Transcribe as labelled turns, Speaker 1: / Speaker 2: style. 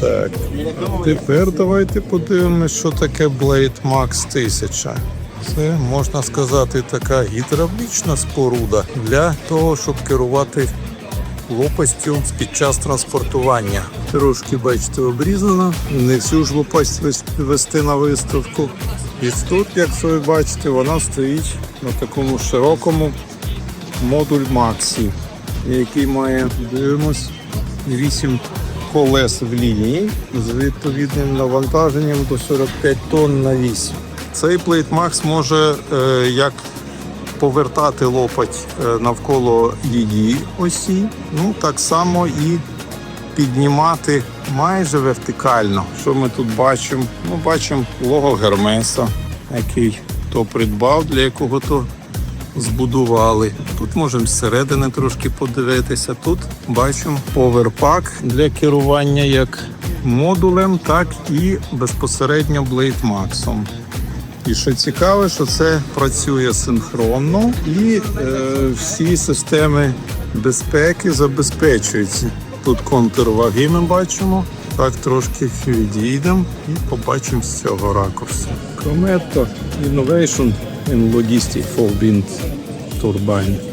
Speaker 1: Так. Тепер давайте подивимось, що таке Blade Max 1000. Це можна сказати така гідравлічна споруда для того, щоб керувати лопастю під час транспортування. Трошки, бачите, обрізано. Не всю ж лопасть вести на виставку. І тут, як ви бачите, вона стоїть на такому широкому модуль Максі, який має, дивимось, 8 колес в лінії з відповідним навантаженням до 45 тонн на 8. Цей Max може е, як повертати лопать е, навколо її осі, ну так само і піднімати майже вертикально. Що ми тут бачимо? Ну, бачимо лого Гермеса, який то придбав, для якого то збудували. Тут можемо зсередини трошки подивитися. Тут бачимо поверпак для керування як модулем, так і безпосередньо Max. І що цікаве, що це працює синхронно і е, всі системи безпеки забезпечуються. Тут контур ваги ми бачимо. Так трошки відійдемо і побачимо з цього ракурсу. Cometto Innovation and logistic for wind turbine.